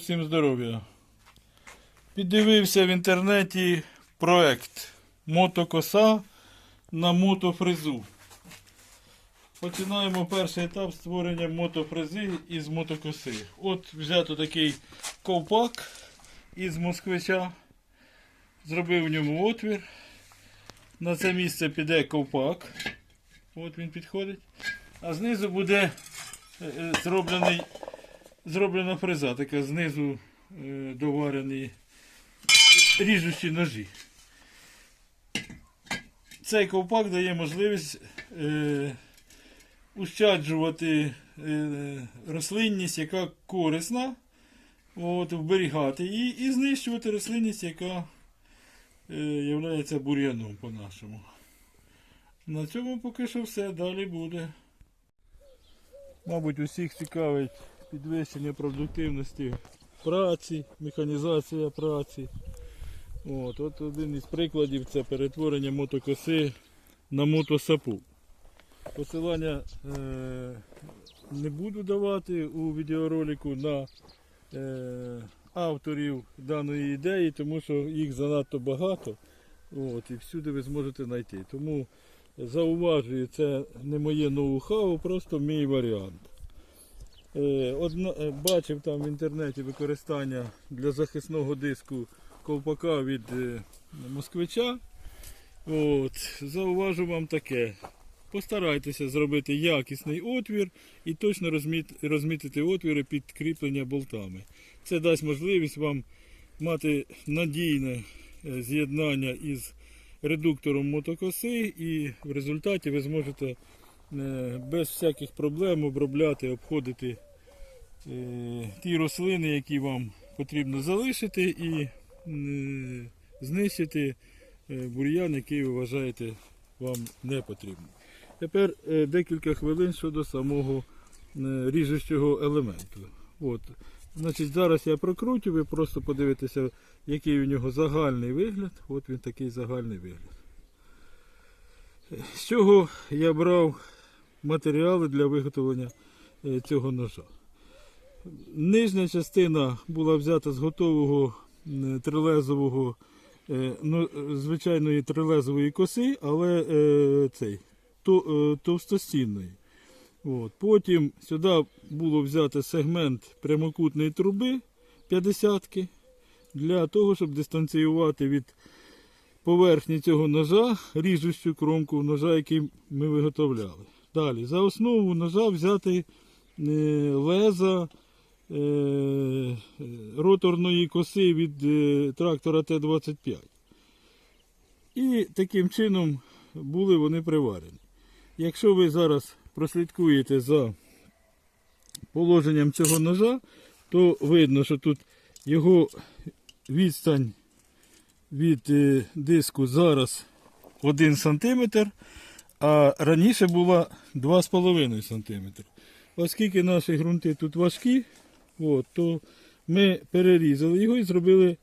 всім здоров'я. Піддивився в інтернеті проект мотокоса на мотофрезу. Починаємо перший етап створення мотофрези із мотокоси. От взято такий ковпак із москвича. Зробив в ньому отвір. На це місце піде ковпак. От він підходить. А знизу буде е, е, зроблений, зроблена фреза, така знизу е, доварені ріжучі ножі. Цей ковпак дає можливість е, ущаджувати е, рослинність, яка корисна, от, вберігати її і знищувати рослинність, яка е, є бур'яном по-нашому. На цьому поки що все, далі буде. Мабуть, усіх цікавить підвищення продуктивності праці, механізація праці. От, от один із прикладів це перетворення мотокоси на мотосапу. Посилання е, не буду давати у відеоролику на е, авторів даної ідеї, тому що їх занадто багато. От, і всюди ви зможете знайти. Тому зауважую, це не моє ноу-хау, просто мій варіант. Е, одно, е, бачив там в інтернеті використання для захисного диску ковпака від е, москвича. От, зауважу вам таке. Постарайтеся зробити якісний отвір і точно розмітити отвіри під кріплення болтами. Це дасть можливість вам мати надійне з'єднання із редуктором мотокоси, і в результаті ви зможете без всяких проблем обробляти, обходити е, ті рослини, які вам потрібно залишити, і е, знищити е, бур'ян, який ви вважаєте вам не потрібно. Тепер е, декілька хвилин щодо самого е, ріжучого елементу. От. Значить, зараз я прокрутю, ви просто подивитеся, який у нього загальний вигляд. От він такий загальний вигляд. З чого я брав матеріали для виготовлення е, цього ножа. Нижня частина була взята з готового трилезового, е, ну, звичайної трилезової коси, але е, цей, товстостінної. От. Потім сюди було взято сегмент прямокутної труби 50 для того, щоб дистанціювати від поверхні цього ножа ріжущу кромку ножа, який ми виготовляли. Далі, за основу ножа взяти леза е, е, роторної коси від е, трактора Т-25. І таким чином були вони приварені. Якщо ви зараз прослідкуєте за положенням цього ножа, то видно, що тут його відстань від диску зараз 1 см, а раніше була 2,5 см. Оскільки наші ґрунти тут важкі, от, то ми перерізали його і зробили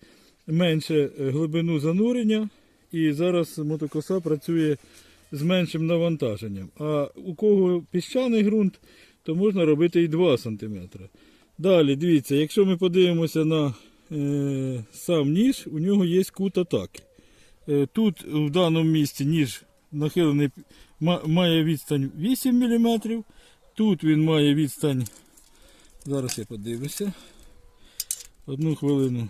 менше е, глибину занурення. І зараз мотокоса працює з меншим навантаженням. А у кого піщаний ґрунт, то можна робити і 2 см. Далі, дивіться, якщо ми подивимося на е, сам ніж, у нього є кут атаки. Е, тут в даному місці ніж нахилений має відстань 8 мм. Тут він має відстань. Зараз я подивлюся. Одну хвилину.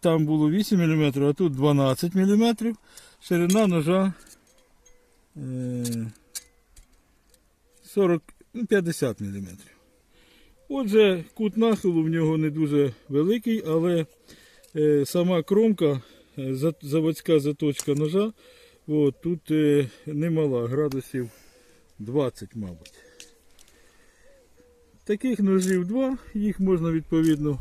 Там було 8 мм, а тут 12 мм. Ширина ножа е, 40, ну, 50 мм. Отже, кут нахилу в нього не дуже великий, але е, сама кромка, заводська заточка ножа, от, тут е, немала, градусів 20, мабуть. Таких ножів два, їх можна відповідно.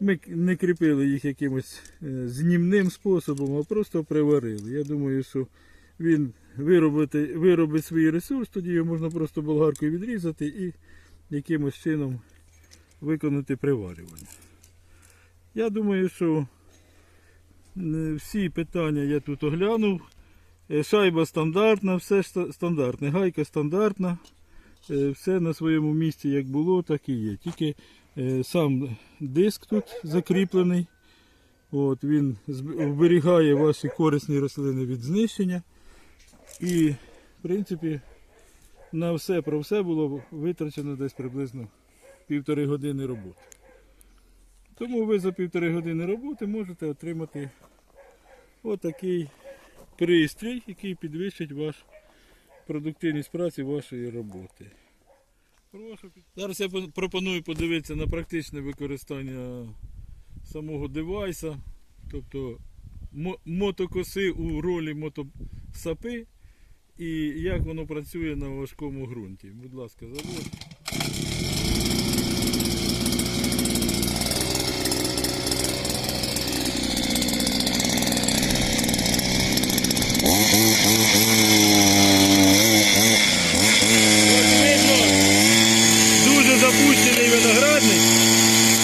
Ми не кріпили їх якимось е, знімним способом, а просто приварили. Я думаю, що він виробити, виробить свій ресурс, тоді його можна просто болгаркою відрізати і якимось чином виконати приварювання. Я думаю, що е, всі питання я тут оглянув. Е, Шайба стандартна, все стандартне. Гайка стандартна. Е, Все на своєму місці як було, так і є. Тільки е, сам диск тут закріплений. От, він зб- вберігає ваші корисні рослини від знищення. І, в принципі, на все про все було витрачено десь приблизно півтори години роботи. Тому ви за півтори години роботи можете отримати отакий пристрій, який підвищить ваш продуктивність праці вашої роботи. Зараз я пропоную подивитися на практичне використання самого девайса, тобто мотокоси у ролі мотосапи і як воно працює на важкому ґрунті. Будь ласка, заводь. Ось видно дуже запущений виноградник.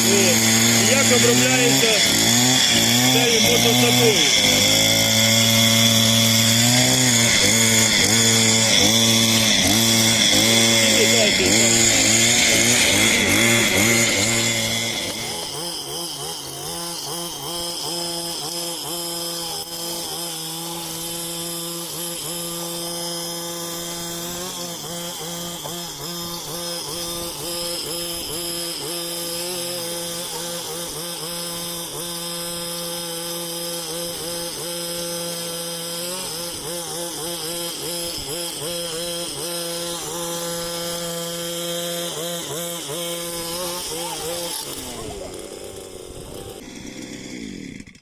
От. І Як обробляється цією мотосапою. Іди дальше, дальше.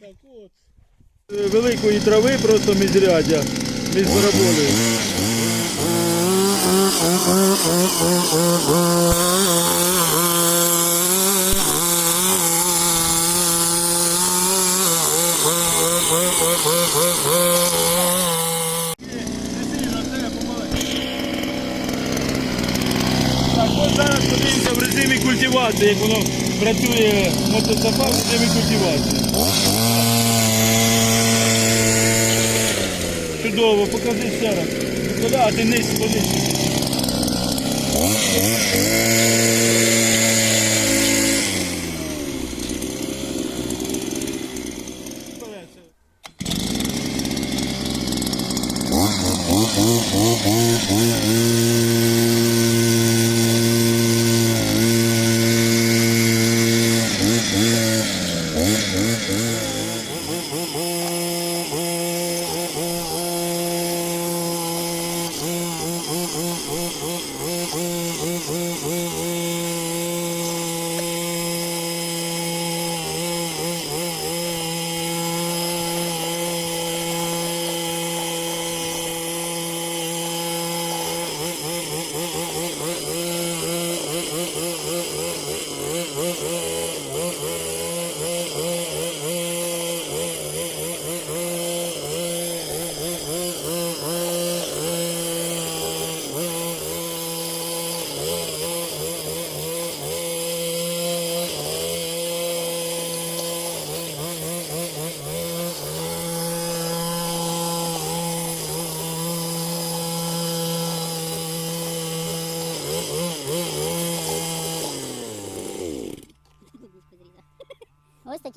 Так от. Е, Великої трави просто міжрядя між бараболею. Так, от зараз подивимося в режимі культивації, як воно працює мотоцапа в режимі культивації. Чудово, покажи ще раз. Куди, ти нижче, понижче.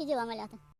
діла малята.